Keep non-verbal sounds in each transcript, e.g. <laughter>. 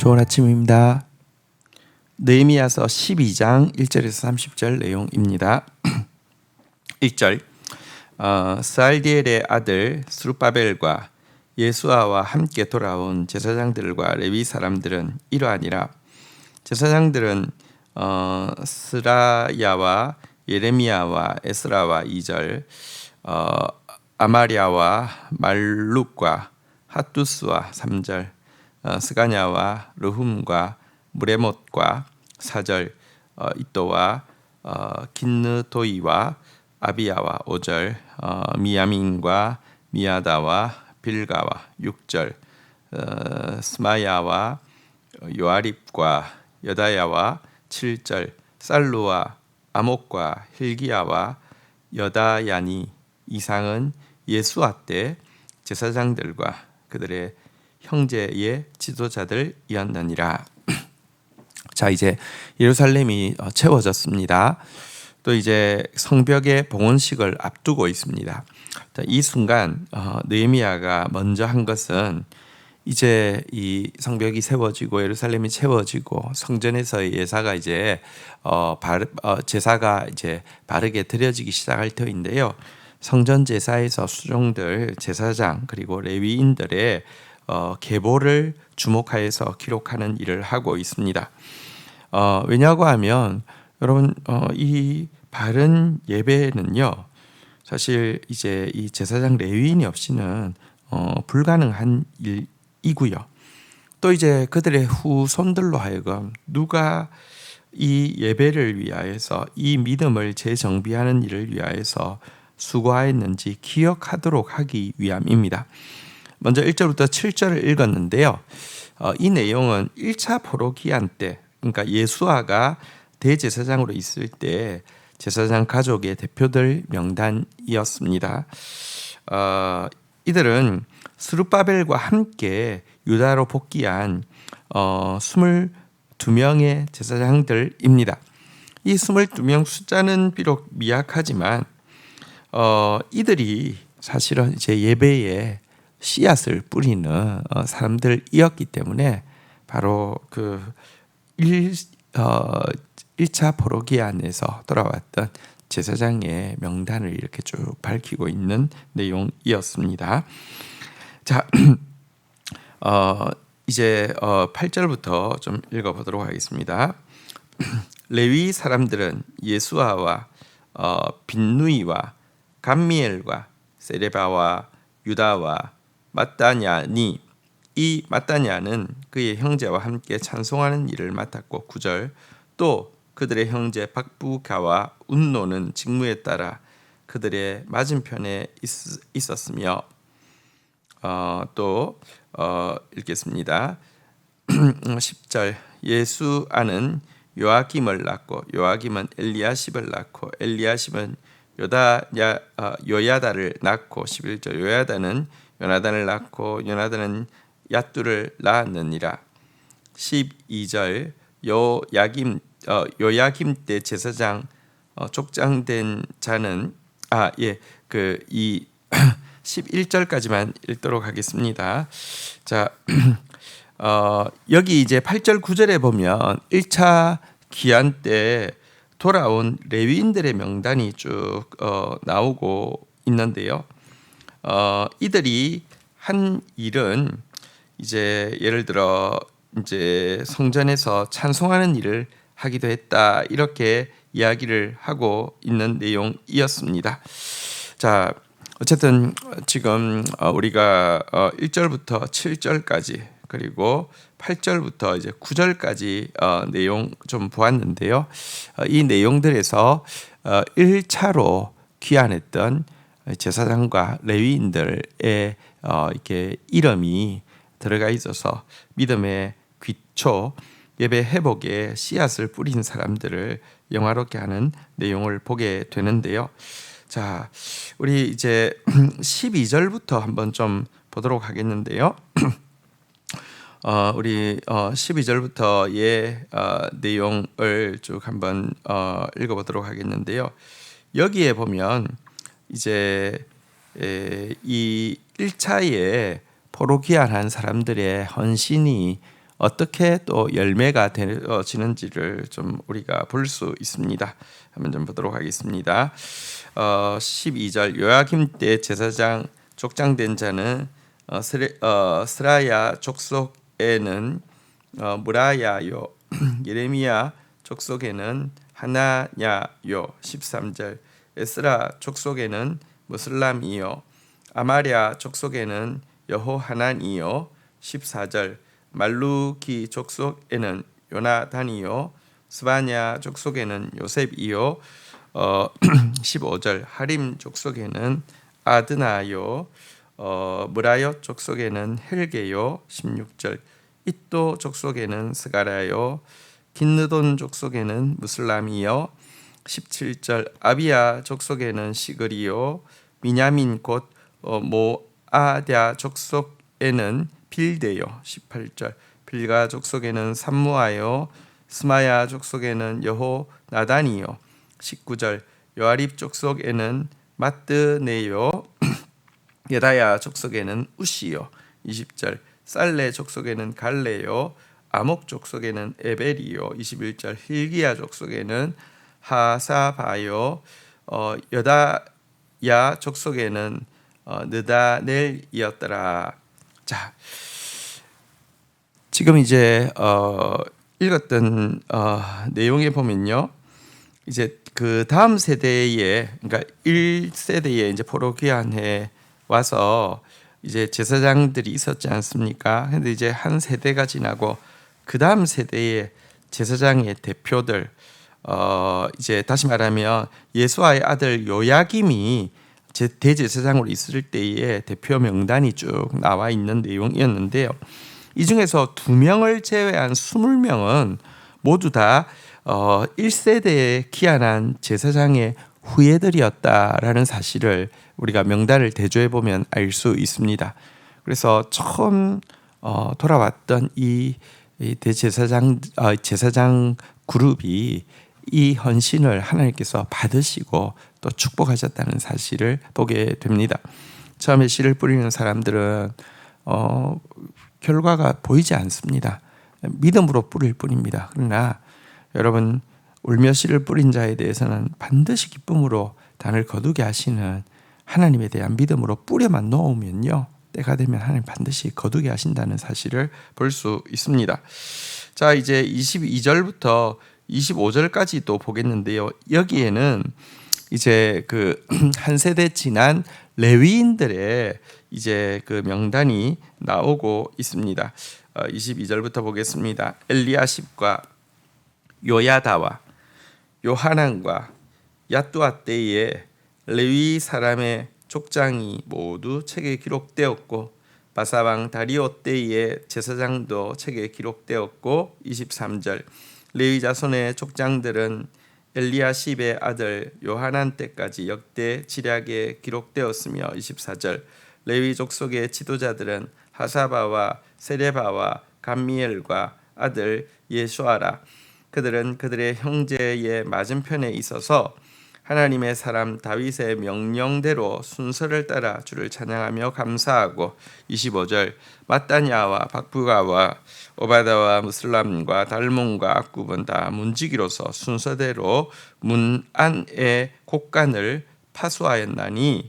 좋은 아침입니다. 느헤미야서 12장 1절에서 30절 내용입니다. <clears throat> 1절 어, 스알디엘의 아들 스루바벨과 예수아와 함께 돌아온 제사장들과 레위 사람들은 이러하니라 제사장들은 어, 스라야와 예레미야와 에스라와 2절 어, 아마리아와 말룩과 핫두스와 3절 어, 스가냐와 르훔과 무레못과 4절 어, 이또와 어, 긴느도이와 아비야와 5절 어, 미야민과 미야다와 빌가와 6절 어, 스마야와 요아립과 여다야와 7절 살루와 아목과 힐기야와 여다야니 이상은 예수아 때 제사장들과 그들의 형제의 지도자들 이었느니라. <clears throat> 자 이제 예루살렘이 어, 채워졌습니다. 또 이제 성벽의 봉헌식을 앞두고 있습니다. 이 순간 어, 느헤미야가 먼저 한 것은 이제 이 성벽이 세워지고 예루살렘이 채워지고 성전에서의 예사가 이제 어, 바르, 어, 제사가 이제 바르게 드려지기 시작할 터인데요. 성전 제사에서 수종들 제사장 그리고 레위인들의 어, 계보를 주목하여서 기록하는 일을 하고 있습니다. 어, 왜냐고 하면 여러분 어, 이 바른 예배는요 사실 이제 이 제사장 레위인이 없이는 어, 불가능한 일이고요. 또 이제 그들의 후손들로 하여금 누가 이 예배를 위하여서 이 믿음을 재정비하는 일을 위하여서 수고하였는지 기억하도록 하기 위함입니다. 먼저 1절부터 7절을 읽었는데요. 어, 이 내용은 1차 포로기한 때, 그러니까 예수아가 대제사장으로 있을 때 제사장 가족의 대표들 명단이었습니다. 어, 이들은 스루바벨과 함께 유다로 복귀한 어, 22명의 제사장들입니다. 이 22명 숫자는 비록 미약하지만 어, 이들이 사실은 이제 예배에 씨앗을 뿌리는 어, 사람들이었기 때문에 바로 그 1, 어, 1차 포로기 안에서 돌아왔던 제사장의 명단을 이렇게 쭉 밝히고 있는 내용이었습니다. 자, <clears throat> 어, 이제 어, 8절부터 좀 읽어보도록 하겠습니다. <clears throat> 레위 사람들은 예수아와 어, 빈누이와 감미엘과 세레바와 유다와 마따냐니 이 마따냐는 그의 형제와 함께 찬송하는 일을 맡았고 9절 또 그들의 형제 박부가와 운노는 직무에 따라 그들의 맞은편에 있, 었으며 어, 또 어, 읽겠습니다. <clears throat> 10절 예수 아는 요아김을 낳고 요아김은 엘리야십을 낳고 엘리야십은 요다 야, 어, 요야다를 낳고 11절 요야다는 요나단을 낳고 요나단은 야뚜를 낳았느니라 12절 요야김 어, 요야김 때 제사장 어, 족장된 자는 아 예 그 이 <clears throat> 11절까지만 읽도록 하겠습니다. 자, <clears throat> 어, 여기 이제 8절 9절에 보면 1차 기한 때 돌아온 레위인들의 명단이 쭉 어, 나오고 있는데요. 어, 이들이 한 일은 이제 예를 들어 이제 성전에서 찬송하는 일을 하기도 했다 이렇게 이야기를 하고 있는 내용이었습니다. 자, 어쨌든 지금 어, 우리가 1절부터 어, 7절까지 그리고 8절부터 이제 9절까지 어, 내용 좀 보았는데요. 이 내용들에서 1차로 귀환했던 제사장과 레위인들의 이렇게 이름이 들어가 있어서 믿음의 귀초 예배 회복에 씨앗을 뿌린 사람들을 영화롭게 하는 내용을 보게 되는데요. 자, 우리 이제 <clears throat> 12절부터 한번 좀 보도록 하겠는데요. <clears throat> 어, 우리 어, 12절부터의 어, 내용을 쭉 한번 어, 읽어보도록 하겠는데요. 여기에 보면 이제 에, 이 1차에 포로기한한 사람들의 헌신이 어떻게 또 열매가 되어지는지를 좀 우리가 볼 수 있습니다. 한번 좀 보도록 하겠습니다. 어, 12절 요야김 때 제사장 족장된 자는 어, 스레, 어, 스라야 족속에는 어, 무라야요 <clears throat> 예레미야 족속에는 하나냐요 13절 에스라 족속에는 무슬람이요 아마랴 족속에는 여호하난이요 14절 말루기 족속에는 요나단이요 스바냐 족속에는 요셉이요 어 <clears throat> 15절 하림 족속에는 아드나요 어 무라요 족속에는 헬게요 16절 이또 족속에는 스가라요 긴느돈 족속에는 무슬람이요 17절 아비야 족속에는 시그리요. 미냐민 곧 어, 모아랴 족속에는 빌데요. 18절 빌가 족속에는 삼무아요 스마야 족속에는 여호 나단이요. 19절 요아립 족속에는 마뜨네요. <clears throat> 예다야 족속에는 우시요. 20절 살레 족속에는 갈레요. 아목 족속에는 에벨이요. 21절 힐기야 족속에는 하사바요 어, 여다야 족속에는 어, 느다넬이었더라. 자, 지금 이제 어, 읽었던 어, 내용에 보면요, 이제 그 다음 세대에 그러니까 1 세대에 이제 포로 귀환해 와서 이제 제사장들이 있었지 않습니까? 근데 이제 한 세대가 지나고 그 다음 세대의 제사장의 대표들 어 이제 다시 말하면 예수아의 아들 요야김이 제 대제사장으로 있을 때의 대표 명단이 쭉 나와 있는 내용이었는데요. 이 중에서 두 명을 제외한 스물 명은 모두 다 어, 1세대에 기한한 제사장의 후예들이었다라는 사실을 우리가 명단을 대조해 보면 알 수 있습니다. 그래서 처음 어, 돌아왔던 이, 이 대제사장 어, 제사장 그룹이 이 헌신을 하나님께서 받으시고 또 축복하셨다는 사실을 보게 됩니다. 처음에 씨를 뿌리는 사람들은 어, 결과가 보이지 않습니다. 믿음으로 뿌릴 뿐입니다. 그러나 여러분 울며 씨를 뿌린 자에 대해서는 반드시 기쁨으로 단을 거두게 하시는 하나님에 대한 믿음으로 뿌려만 놓으면요 때가 되면 하나님 반드시 거두게 하신다는 사실을 볼 수 있습니다. 자 이제 22절부터 25절까지 또 보겠는데요. 여기에는 이제 그 <clears throat> 한 세대 지난 레위인들의 이제 그 명단이 나오고 있습니다. 22절부터 어, 보겠습니다. 엘리야십과 요야다와 요하난과 야뚜아 때에 레위 사람의 족장이 모두 책에 기록되었고 바사왕 다리오 때의 제사장도 책에 기록되었고 23절 레위 자손의 족장들은 엘리야십의 아들 요하난 때까지 역대 지략에 기록되었으며 24절 레위 족속의 지도자들은 하사바와 세레바와 감미엘과 아들 예수아라. 그들은 그들의 형제의 맞은편에 있어서 하나님의 사람 다윗의 명령대로 순서를 따라 주를 찬양하며 감사하고 25절 마따냐와 박부가와 오바다와 무슬람과 달몬과 악굽은 다 문지기로서 순서대로 문 안의 곡간을 파수하였나니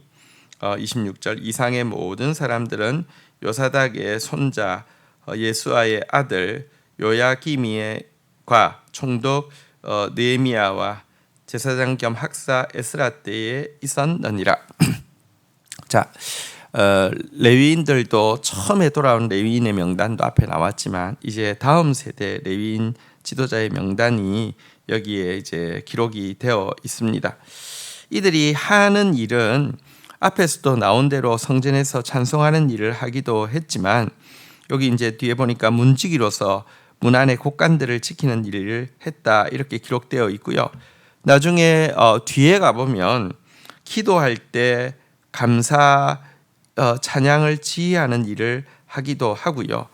26절 어, 이상의 모든 사람들은 요사닥의 손자 어, 예수아의 아들 요야기미과 총독 어, 느헤미야와 제사장 겸 학사 에스라 때에 있었느니라. <clears throat> 자, 어, 레위인들도 처음에 돌아온 레위인의 명단도 앞에 나왔지만 이제 다음 세대 레위인 지도자의 명단이 여기에 이제 기록이 되어 있습니다. 이들이 하는 일은 앞에서도 나온 대로 성전에서 찬송하는 일을 하기도 했지만 여기 이제 뒤에 보니까 문지기로서 문 안의 곡간들을 지키는 일을 했다 이렇게 기록되어 있고요. 나중에 어, 뒤에 가보면 기도할 때 감사 어, 찬양을 지휘하는 일을 하기도 하고요.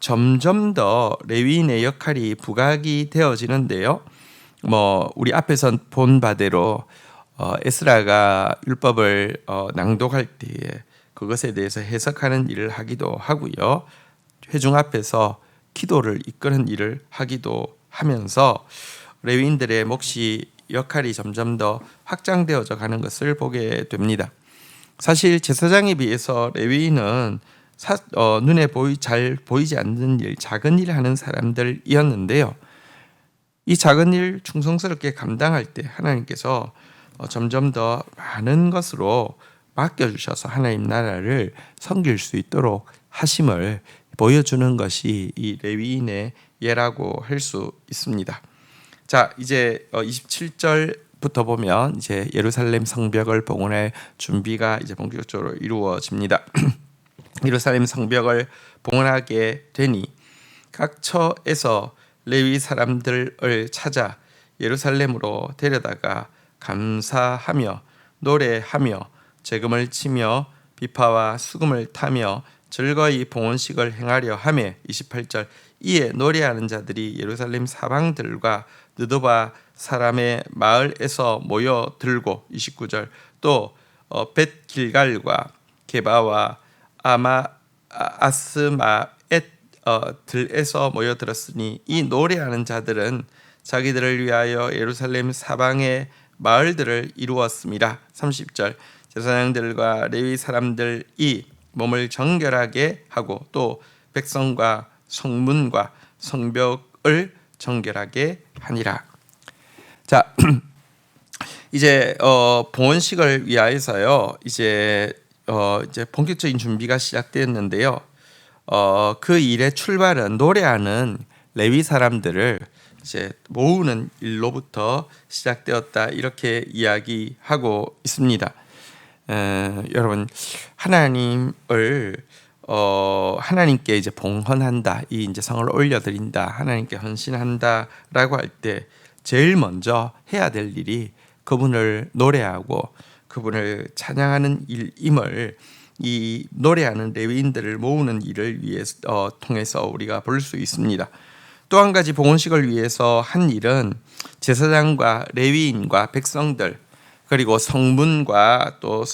점점 더 레위인의 역할이 부각이 되어지는데요. 뭐 우리 앞에서 본 바대로 어, 에스라가 율법을 어, 낭독할 때에 그것에 대해서 해석하는 일을 하기도 하고요. 회중 앞에서 기도를 이끄는 일을 하기도 하면서 레위인들의 몫이 역할이 점점 더 확장되어져 가는 것을 보게 됩니다. 사실 제사장에 비해서 레위인은 사, 어, 눈에 보이 잘 보이지 않는 일, 작은 일을 하는 사람들이었는데요. 이 작은 일 충성스럽게 감당할 때 하나님께서 어, 점점 더 많은 것으로 맡겨 주셔서 하나님 나라를 섬길 수 있도록 하심을 보여주는 것이 이 레위인의 예라고 할 수 있습니다. 자, 이제 27절부터 어, 보면 이제 예루살렘 성벽을 봉헌할 준비가 이제 본격적으로 이루어집니다. <clears throat> 예루살렘 성벽을 봉헌하게 되니 각 처에서 레위 사람들을 찾아 예루살렘으로 데려다가 감사하며 노래하며 재금을 치며 비파와 수금을 타며 즐거이 봉헌식을 행하려 하매 28절 이에 노래하는 자들이 예루살렘 사방들과 느도바 사람의 마을에서 모여 들고 29절 또 어, 벳길갈과 게바와 아마 아스마엣 어, 들에서 모여 들었으니 이 노래하는 자들은 자기들을 위하여 예루살렘 사방의 마을들을 이루었습니다. 30절 제사장들과 레위 사람들이 몸을 정결하게 하고 또 백성과 성문과 성벽을 정결하게 하니라. 자, <clears throat> 이제 어, 봉헌식을 위하여서요. 이제 어, 이제 본격적인 준비가 시작되었는데요. 어, 그 일의 출발은 노래하는 레위 사람들을 이제 모으는 일로부터 시작되었다 이렇게 이야기하고 있습니다. 에, 여러분 하나님을 어, 하나님께 이제 봉헌한다 이 이제 성을 올려드린다 하나님께 헌신한다라고 할 때 제일 먼저 해야 될 일이 그분을 노래하고 그분을 찬양하는 일임을 이 노래하는 레위인들을 모으는 일을 위해 어, 통해서 우리가 볼 수 있습니다. 또 한 가지 봉헌식을 위해서 한 일은 제사장과 레위인과 백성들 그리고 성문과 또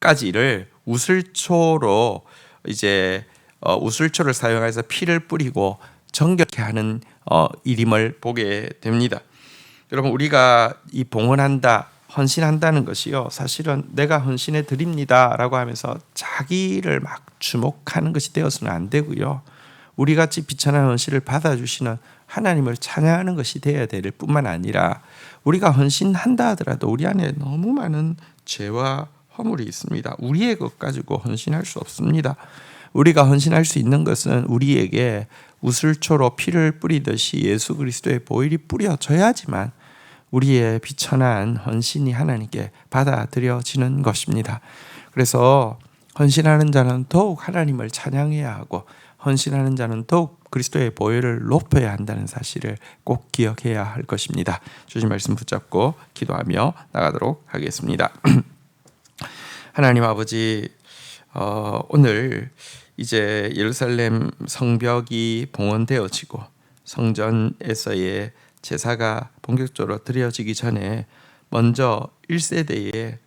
성벽까지를 우슬초로 이제 어, 우슬초를 사용해서 피를 뿌리고 정결케 하는 어, 일임을 보게 됩니다. 여러분 우리가 이 봉헌한다 헌신한다는 것이요 사실은 내가 헌신해 드립니다라고 하면서 자기를 막 주목하는 것이 되어서는 안 되고요 우리 같이 비천한 헌신을 받아주시는 하나님을 찬양하는 것이 되어야 될 뿐만 아니라 우리가 헌신한다 하더라도 우리 안에 너무 많은 죄와 허물이 있습니다. 우리의 것 가지고 헌신할 수 없습니다. 우리가 헌신할 수 있는 것은 우리에게 우슬초로 피를 뿌리듯이 예수 그리스도의 보혈이 뿌려져야지만 우리의 비천한 헌신이 하나님께 받아들여지는 것입니다. 그래서 헌신하는 자는 더욱 하나님을 찬양해야 하고 헌신하는 자는 더욱 그리스도의 보혈을 높여야 한다는 사실을 꼭 기억해야 할 것입니다. 주신 말씀 붙잡고 기도하며 나가도록 하겠습니다. <clears throat> 하나님 아버지 어, 오늘 이제 예루살렘 성벽이 봉헌되어지고 성전에서의 제사가 본격적으로 드려지기 전에 먼저 1세대에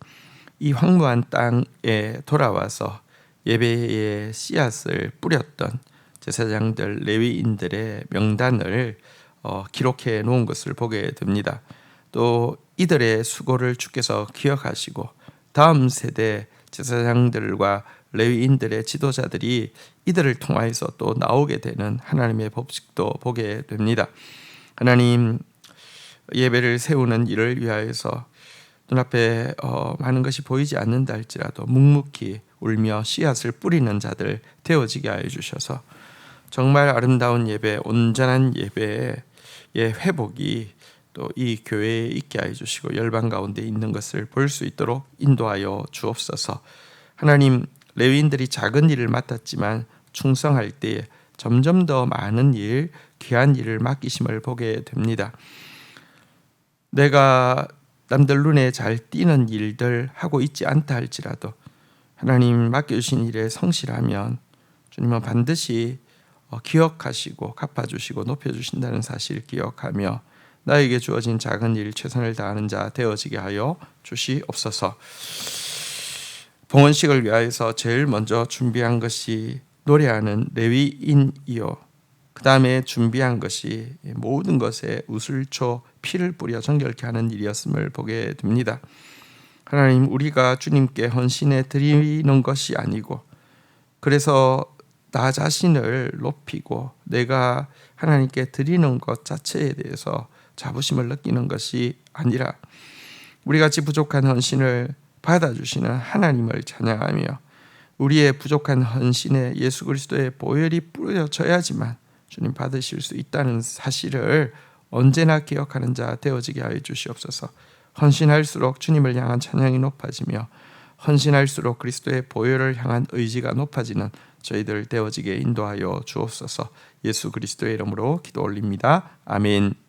이 황무한 땅에 돌아와서 예배의 씨앗을 뿌렸던 제사장들 레위인들의 명단을 어, 기록해 놓은 것을 보게 됩니다. 또 이들의 수고를 주께서 기억하시고 다음 세대 제사장들과 레위인들의 지도자들이 이들을 통하여서 또 나오게 되는 하나님의 법칙도 보게 됩니다. 하나님 예배를 세우는 일을 위하여서 눈앞에 어, 많은 것이 보이지 않는다 할지라도 묵묵히 울며 씨앗을 뿌리는 자들 되어지게 하여 주셔서 정말 아름다운 예배, 온전한 예배의 회복이 또 이 교회에 있게 하여 주시고 열방 가운데 있는 것을 볼 수 있도록 인도하여 주옵소서. 하나님 레위인들이 작은 일을 맡았지만 충성할 때에 점점 더 많은 일, 귀한 일을 맡기심을 보게 됩니다. 내가 남들 눈에 잘 띄는 일들 하고 있지 않다 할지라도 하나님 맡겨주신 일에 성실하면 주님은 반드시 어, 기억하시고 갚아주시고 높여주신다는 사실을 기억하며 나에게 주어진 작은 일 최선을 다하는 자 되어지게 하여 주시옵소서. 봉헌식을 위하여서 제일 먼저 준비한 것이 노래하는 레위인이요. 그 다음에 준비한 것이 모든 것에 우슬초 피를 뿌려 정결케 하는 일이었음을 보게 됩니다. 하나님 우리가 주님께 헌신해 드리는 것이 아니고 그래서 나 자신을 높이고 내가 하나님께 드리는 것 자체에 대해서 자부심을 느끼는 것이 아니라 우리 같이 부족한 헌신을 받아주시는 하나님을 찬양하며 우리의 부족한 헌신에 예수 그리스도의 보혈이 뿌려져야지만 주님 받으실 수 있다는 사실을 언제나 기억하는 자 되어지게 하여 주시옵소서. 헌신할수록 주님을 향한 찬양이 높아지며 헌신할수록 그리스도의 보혈을 향한 의지가 높아지는 저희들 되어지게 인도하여 주옵소서. 예수 그리스도의 이름으로 기도 올립니다. 아멘.